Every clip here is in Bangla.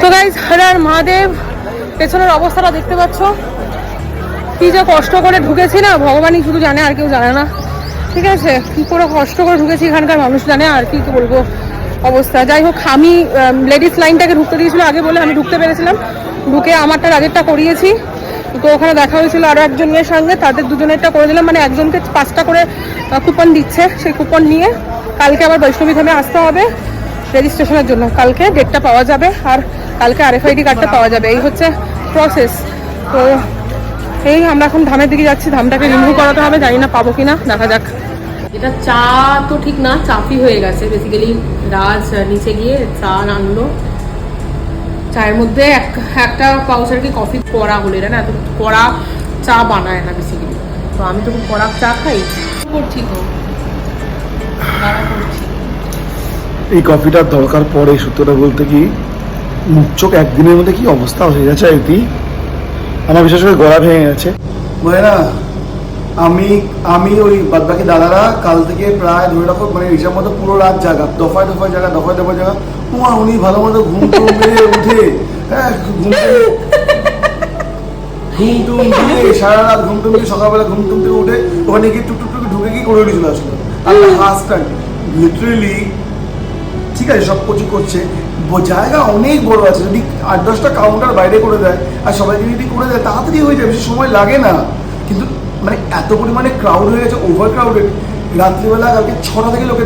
তো গাইজ হরার মহাদেব, পেছনের অবস্থাটা দেখতে পাচ্ছ? কি যে কষ্ট করে ঢুকেছি না, ভগবানই শুধু জানে, আর কেউ জানে না। ঠিক আছে? কি করে কষ্ট করে ঢুকেছি এখানকার মানুষ জানে, আর কি বলব অবস্থা। যাই হোক, আমি লেডিস লাইনটাকে ঢুকতে দিয়েছিল আগে বলে আমি ঢুকতে পেরেছিলাম। ঢুকে আমারটা রাজেরটা করিয়েছি। তো ওখানে দেখা হয়েছিল আরও একজন মেয়ের সঙ্গে, তাদের দুজনেরটা করে দিলাম। মানে একজনকে পাঁচটা করে কুপন দিচ্ছে, সেই কুপন নিয়ে। কালকে আবার বৈষ্ণবী ধামে আসতে হবে। রেজিস্ট্রেশনের জন্য। কালকে ডেটটা পাওয়া যাবে আর কালকে আরএফআইডি কার্ডটা পাওয়া যাবে। এই হচ্ছে প্রসেস তো এই আমরা এখন ধামের দিকে যাচ্ছি। ধামটাকে রিমুভ করাতে হবে। জানি না পাবো কিনা। দেখা যাক। এটা চা তো ঠিক না চাপি হয়ে গেছে। বেসিক্যালি রাজ নিচে গিয়ে চা আনলো চায়ের মধ্যে এক একটা পাউচ আর কি কফি কড়া হলো এটা না? এত কড়া চা বানায় না বেসিক্যালি তো আমি তো কড়া চা খাই। করছি তো। এই কফিটার দরকার পড়ে, সত্যটা বলতে কি মুখ চোখ একদিনের মধ্যে কি অবস্থা হয়ে গেছে এটি আমার বিশেষ করে গলা ভেঙে গেছে। না আমি আমি ওই বাদবাকি দাদারা কাল থেকে প্রায় ধরে রাখো মানে হিসাব মতো পুরো রাত জাগা, দফায় দফায় জায়গা দফায় দফায় জায়গা উমা, উনি ভালো মতো ঘুম টুম উঠে হ্যাঁ ঘুম টুম দিয়ে সারা রাত ঘুম টুম দিয়ে সকালবেলা ঘুম টুম থেকে উঠে, ওখানে গিয়ে টুক টুক ঢুকে গিয়ে করে চলে আসলো। আর হাসটান লিটারেলি ঠিক আছে, সব কিছু করছে। জায়গা অনেক বড় আছে, যদি আট দশটা কাউন্টার বাইরে করে দেয় আর সবাই যদি করে দেয়, তাড়াতাড়ি হয়ে যায় বেশি সময় লাগে না। কিন্তু মানে এত পরিমাণে ক্রাউড হয়ে গেছে ওভার ক্রাউডেড রাত্রিবেলা কালকে ছটা থেকে লোকে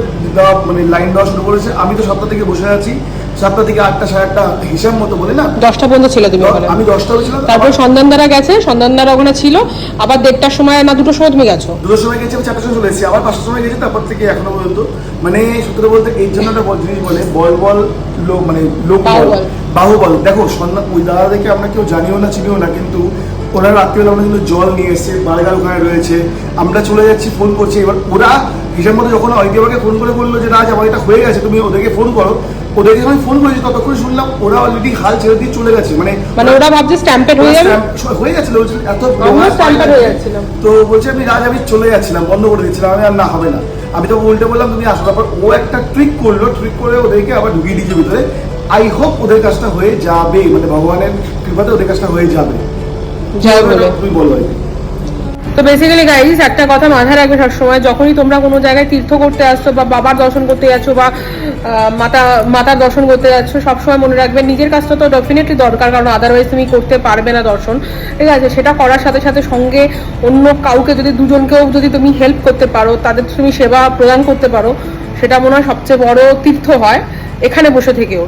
মানে লাইন দেওয়া শুরু করেছে, আমি তো সপ্তাহ থেকে বসে আছি। সাতটা থেকে আটটা সাড়ে আটটা হিসাব মতো বলে না? দশটা পর্যন্ত ছিল তুমি ওখানে। আমি দশটা তারপর সন্ধানদারা গেছে সন্ধানদারা ওখানে ছিল আবার দেড়টার সময় না দুটোর সময় তুমি গেছো? দুটোর সময় গেছি আমি চারটার সময় চলে এসেছি আবার পাঁচটার সময় গেছি তারপর থেকে এখনও পর্যন্ত। মানে সত্যি বলতে এই জন্য একটা বল- জিনিস বলে বল বল লো মানে লোক বল বাহুবল। দেখো সন্ধ্যা ওই দাদা দেখে আমরা কেউ জানিও না চিনিও না কিন্তু ওরা রাত্রিবেলা আমরা কিন্তু জল নিয়ে এসছে বার্গার ওখানে রয়েছে। আমরা চলে যাচ্ছি ফোন করছি এবার ওরা হিসাব মতো যখন অরিদিবাকে ফোন করে বলল যে রাজ আমার এটা হয়ে গেছে তুমি ওদেরকে ফোন করো। ওদেরকে যখন ফোন করেছি ততক্ষণ শুনলাম ওরা অলরেডি হাল ছেড়ে দিয়ে চলে গেছে। মানে মানে ওরা ভাবছে স্ট্যাম্পেড হয়ে যাবে? হয়ে গেছিল এত স্ট্যাম্পেড হয়ে তো বলছে আমি রাজ আমি চলে যাচ্ছিলাম বন্ধ করে দিচ্ছিলাম আমি আর না হবে না। আমি তো উল্টে বললাম তুমি আসো। তারপর ও একটা ট্রিক করল ট্রিক করে ওদেরকে আবার ঢুকিয়ে দিয়েছে ভিতরে। আই হোপ ওদের কাজটা হয়ে যাবে মানে ভগবানের কৃপাতে ওদের কাজটা হয়ে যাবে। যাই বলে। তুমি বলো। তো বেসিক্যালি গাইজ একটা কথা মাথায় রাখবে সবসময়, যখনই তোমরা কোনো জায়গায় তীর্থ করতে আসছো বা বাবার দর্শন করতে যাচ্ছ বা মাতা, মাতার দর্শন করতে যাচ্ছ, সবসময় মনে রাখবে নিজের কাজটা তো ডেফিনেটলি দরকার, কারণ আদারওয়াইজ তুমি করতে পারবে না দর্শন। ঠিক আছে, সেটা করার সাথে সাথে সঙ্গে অন্য কাউকে যদি, দুজনকেও যদি তুমি হেল্প করতে পারো, তাদের তুমি সেবা প্রদান করতে পারো, সেটা মনে হয় সবচেয়ে বড় তীর্থ হয় এখানে বসে থেকেও।